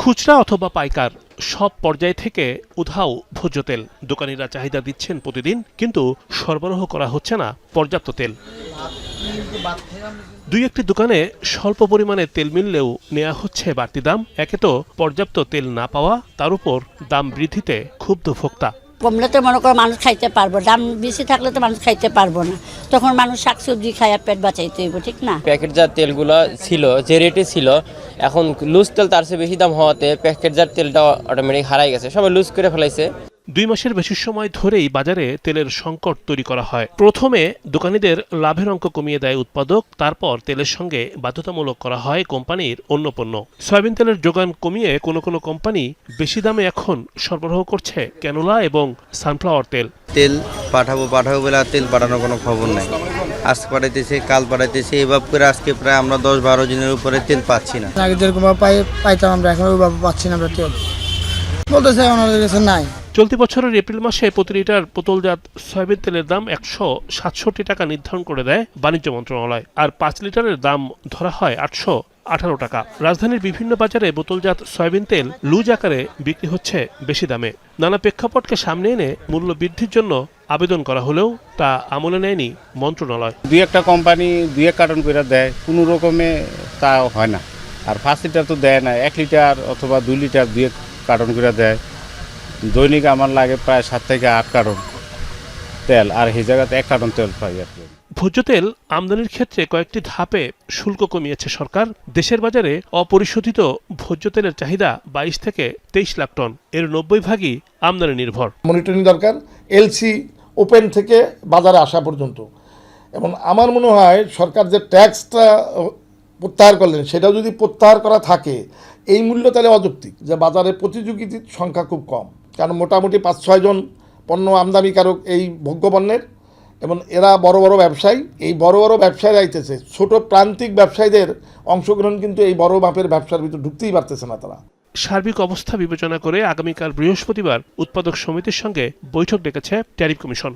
খুচরা অথবা পাইকার, সব পর্যায় থেকে উধাও ভোজ্য তেল। দোকানিরা চাহিদা দিচ্ছেন প্রতিদিন, কিন্তু সরবরাহ করা হচ্ছে না পর্যাপ্ত তেল। দুই একটি দোকানে স্বল্প পরিমাণে তেল মিললেও নেওয়া হচ্ছে বাড়তি দাম। একে তো পর্যাপ্ত তেল না পাওয়া, তার উপর দাম বৃদ্ধিতে ক্ষুব্ধ ভোক্তা। কমলে তো মনে করো মানুষ খাইতে পারব, দাম বেশি থাকলে তো মানুষ খাইতে পারব না। তখন মানুষ শাক শাকসবজি খাইয়া পেট বাঁচাইতে হইব, ঠিক না? প্যাকেটজাত তেলগুলো ছিল, যে রেটে ছিল, এখন লুজ তেল তার চেয়ে বেশি দাম হওয়াতে প্যাকেটজাত তেলটা অটোমেটিক হারাই গেছে। সবাই লুজ করে ফেলাইছে। দুই মাসের বেশি সময় ধরেই বাজারে তেলের সংকট তৈরি করা হয়। প্রথমে দোকানীদের লাভের অঙ্ক কমিয়ে দেয় উৎপাদক তারপর তেলের সঙ্গে বাধ্যতামূলক করা হয় কোম্পানির অন্য পণ্য। সয়াবিন তেলের যোগান কমিয়ে কোনো কোনো কোম্পানি বেশি দামে এখন সরবরাহ করছে ক্যানোলা এবং সানফ্লাওয়ার তেল। তেল পাঠাবো পাঠাবো বলে আর তেল পাঠানোর কোনো খবর নাই। আজকে পাঠাইতেছে কাল পাঠাইতেছে এভাবে করে আজকে প্রায় আমরা দশ বারো দিনের উপরে তেল পাচ্ছি না। আগে যেরকম পাই পাইতাম আমরা এখন ওইভাবে পাচ্ছি না আমরা তেল। বলতেছে ওনাদের কাছে নাই। চলতি বছরের এপ্রিল মাসে প্রতি লিটার বোতলজাত সয়াবিন তেলের দাম একশো সাতষট্টি টাকা নির্ধারণ করে দেয় বাণিজ্য মন্ত্রণালয়। আর পাঁচ লিটারের দাম ধরা হয় আটশো আঠারো টাকা। রাজধানীর বিভিন্ন বাজারে বোতলজাত সয়াবিন তেল লুজ আকারে বিক্রি হচ্ছে বেশি দামে। নানা প্রেক্ষাপটকে সামনে এনে মূল্য বৃদ্ধির জন্য আবেদন করা হলেও তা আমলে নেয়নি মন্ত্রণালয়। দুই একটা কোম্পানি দুই এক কার্টন করে দেয়, কোনো রকমে তা হয় না। আর পাঁচ লিটার তো দেয় না, এক লিটার অথবা দুই লিটার দুই এক কার্টন করে দেয়। দৈনিক আমার লাগে প্রায় সাত থেকে আট কার্টন তেল আর সেই জায়গাতে এক কার্টন তেল পাই আর কি। ভোজ্য তেল আমদানির ক্ষেত্রে কয়েকটি ধাপে শুল্ক কমিয়েছে সরকার। দেশের বাজারে অপরিশোধিত ভোজ্য তেলের চাহিদা বাইশ থেকে তেইশ লাখ টন। এর নব্বই ভাগই আমদানি নির্ভর। মনিটরিং দরকার এলসি ওপেন থেকে বাজারে আসা পর্যন্ত। এবং আমার মনে হয় সরকার যে ট্যাক্সটা প্রত্যাহার করলেন সেটাও যদি প্রত্যাহার করা থাকে এই মূল্য তাহলে অযৌক্তিক যে বাজারে প্রতিযোগীর সংখ্যা খুব কম। কারণ মোটামুটি পাঁচ ছয়জন পণ্য আমদানিকারক এই ভোগ্যপণ্যের এবং এরা বড় বড় ব্যবসায়ী। এই বড় বড় ব্যবসায়ী আইতেছে। ছোট প্রান্তিক ব্যবসায়ীদের অংশগ্রহণ কিন্তু এই বড় মাপের ব্যবসার ভিতরে ঢুকতেই পারতেছে না তারা। সার্বিক অবস্থা বিবেচনা করে আগামীকাল বৃহস্পতিবার উৎপাদক সমিতির সঙ্গে বৈঠক ডেকেছে ট্যারিফ কমিশন।